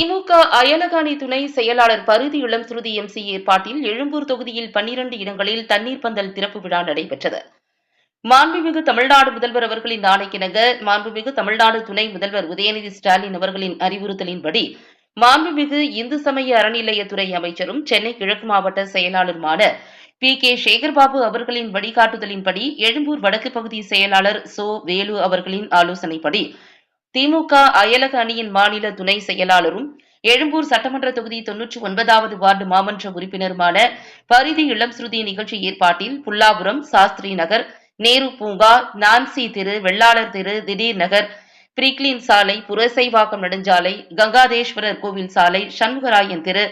திமுக அயலகாணி துணை செயலாளர் பருதி இளம் சுருதி எம்சி ஏற்பாட்டில் எழும்பூர் தொகுதியில் பன்னிரண்டு இடங்களில் தண்ணீர் பந்தல் திறப்பு விழா நடைபெற்றது. மாண்புமிகு தமிழ்நாடு முதல்வர் அவர்களின் ஆணைக்கிணங்க மாண்புமிகு தமிழ்நாடு துணை முதல்வர் உதயநிதி ஸ்டாலின் அவர்களின் அறிவுறுத்தலின்படி மாண்புமிகு இந்து சமய அறநிலையத்துறை அமைச்சரும் சென்னை கிழக்கு மாவட்ட செயலாளருமான பி கே சேகர்பாபு அவர்களின் வழிகாட்டுதலின்படி எழும்பூர் வடக்கு பகுதி செயலாளர் சோ வேலு அவர்களின் ஆலோசனைப்படி திமுக அயலக அணியின் மாநில துணை செயலாளரும் எழும்பூர் சட்டமன்ற தொகுதி தொன்னூற்றி ஒன்பதாவது வார்டு மாமன்ற உறுப்பினருமான பரிதி இளம் ஸ்ருதி நிகழ்ச்சி ஏற்பாட்டில் புல்லாபுரம் சாஸ்திரி நகர் நேரு பூங்கா நான்சி தெரு வெள்ளாளர் தெரு திடீர் நகர் பிரிக்லின் சாலை புரசைவாக்கம் நெடுஞ்சாலை கங்காதேஸ்வரர் கோவில் சாலை சண்முகராயன் தெரு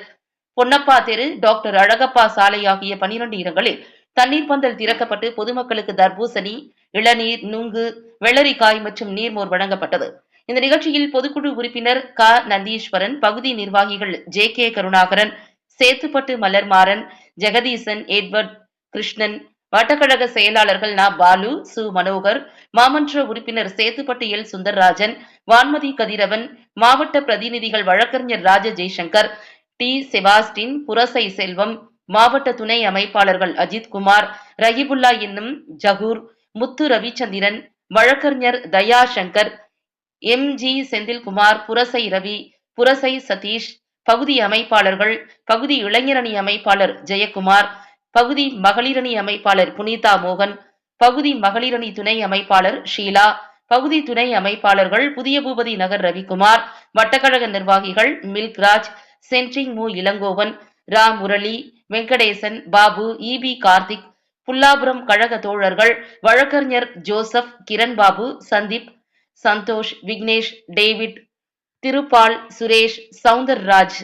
பொன்னப்பா தெரு டாக்டர் அழகப்பா சாலை ஆகிய பனிரண்டு இடங்களில் தண்ணீர் பந்தல் திறக்கப்பட்டு பொதுமக்களுக்கு தர்பூசணி இளநீர் நுங்கு வெள்ளரிக்காய் மற்றும் நீர்மோர் வழங்கப்பட்டது. இந்த நிகழ்ச்சியில் பொதுக்குழு உறுப்பினர் க. நந்தீஸ்வரன் பகுதி நிர்வாகிகள் J. K. Karunakaran Chetpet Malarmaran Jagadeesan Edward Krishnan வட்டக்கழக செயலாளர்கள் நா. பாலு சு. மனோகர் மாமன்ற உறுப்பினர் சேத்துப்பட்டு எல் சுந்தர்ராஜன் வான்மதி கதிரவன் மாவட்ட பிரதிநிதிகள் வழக்கறிஞர் ராஜ ஜெய்சங்கர் டி. செபாஸ்டின் புரசை செல்வம் மாவட்ட துணை அமைப்பாளர்கள் அஜித் குமார் ரஹிபுல்லா என்னும் ஜகூர் முத்து ரவிச்சந்திரன் வழக்கறிஞர் தயா சங்கர் எம். ஜி. செந்தில்குமார் புரசை ரவி புரசை சதீஷ் பகுதி அமைப்பாளர்கள் பகுதி இளைஞரணி அமைப்பாளர் ஜெயக்குமார் பகுதி மகளிரணி அமைப்பாளர் புனிதா மோகன் பகுதி மகளிரணி துணை அமைப்பாளர் ஷீலா பகுதி துணை அமைப்பாளர்கள் புதிய பூபதி நகர் ரவிக்குமார் வட்டக்கழக நிர்வாகிகள் மில்க்ராஜ் சென்ட்ரிங் மு. இளங்கோவன் ரா. முரளி வெங்கடேசன் பாபு இபி கார்த்திக் புல்லாபுரம் கழக தோழர்கள் வழக்கறிஞர் ஜோசப் கிரண் பாபு సంతోష్ విఘ్నేష్ డేవిడ్ తిరుపాల్ సురేష్ సౌందర్ రాజ్.